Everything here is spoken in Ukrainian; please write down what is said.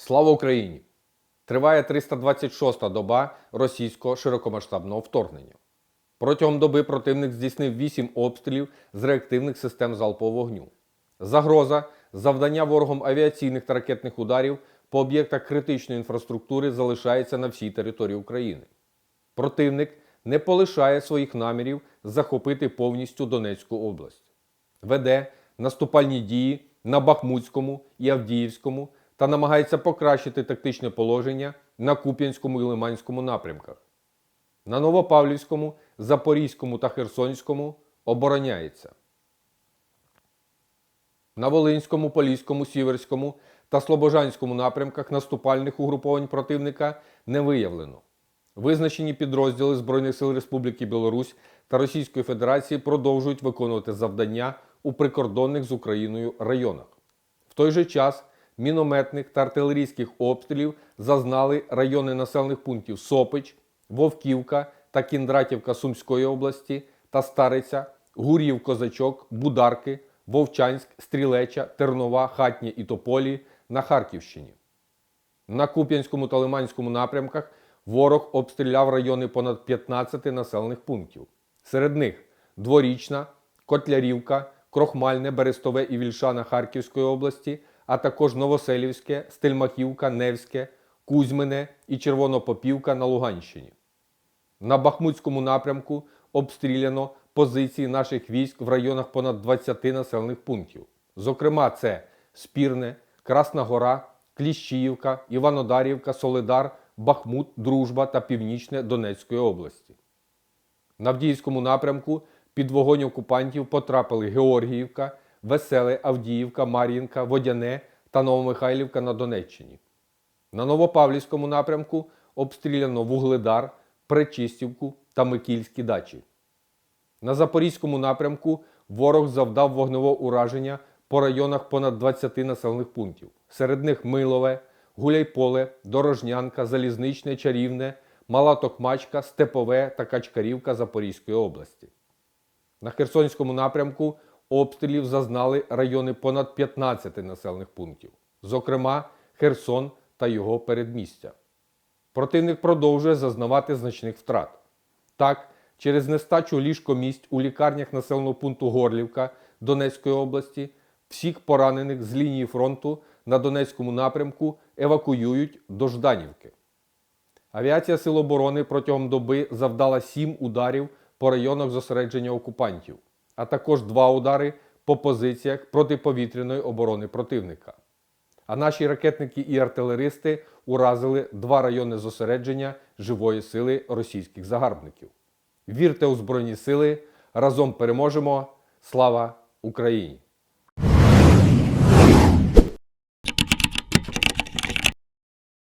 Слава Україні! Триває 326-та доба російського широкомасштабного вторгнення. Протягом доби противник здійснив 8 обстрілів з реактивних систем залпового вогню. Загроза завдання ворогом авіаційних та ракетних ударів по об'єктах критичної інфраструктури залишається на всій території України. Противник не полишає своїх намірів захопити повністю Донецьку область. Веде наступальні дії на Бахмутському і Авдіївському та намагається покращити тактичне положення на Куп'янському і Лиманському напрямках. На Новопавлівському, Запорізькому та Херсонському обороняється. На Волинському, Поліському, Сіверському та Слобожанському напрямках наступальних угруповань противника не виявлено. Визначені підрозділи Збройних сил Республіки Білорусь та Російської Федерації продовжують виконувати завдання у прикордонних з Україною районах. В той же час мінометних та артилерійських обстрілів зазнали райони населених пунктів Сопич, Вовківка та Кіндратівка Сумської області та Стариця, Гур'їв, Козачок, Бударки, Вовчанськ, Стрілеча, Тернова, Хатня і Тополі на Харківщині. На Куп'янському та Лиманському напрямках ворог обстріляв райони понад 15 населених пунктів. Серед них Дворічна, Котлярівка, Крохмальне, Берестове і Вільшана Харківської області, а також Новоселівське, Стельмахівка, Невське, Кузьмине і Червонопопівка на Луганщині. На Бахмутському напрямку обстріляно позиції наших військ в районах понад 20 населених пунктів. Зокрема, це Спірне, Красна Гора, Кліщіївка, Іванодарівка, Солидар, Бахмут, Дружба та Північне Донецької області. На Авдіївському напрямку під вогонь окупантів потрапили Георгіївка, Веселе, Авдіївка, Мар'їнка, Водяне та Новомихайлівка на Донеччині. На Новопавлівському напрямку обстріляно Вугледар, Пречистівку та Микільські дачі. На Запорізькому напрямку ворог завдав вогневого ураження по районах понад 20 населених пунктів. Серед них Милове, Гуляйполе, Дорожнянка, Залізничне, Чарівне, Мала Токмачка, Степове та Качкарівка Запорізької області. На Херсонському напрямку обстрілів зазнали райони понад 15 населених пунктів, зокрема Херсон та його передмістя. Противник продовжує зазнавати значних втрат. Так, через нестачу ліжкомість у лікарнях населеного пункту Горлівка Донецької області всіх поранених з лінії фронту на Донецькому напрямку евакуюють до Жданівки. Авіація Сил оборони протягом доби завдала 7 ударів по районах зосередження окупантів, а також два удари по позиціях протиповітряної оборони противника. А наші ракетники і артилеристи уразили два райони зосередження живої сили російських загарбників. Вірте у Збройні сили! Разом переможемо! Слава Україні!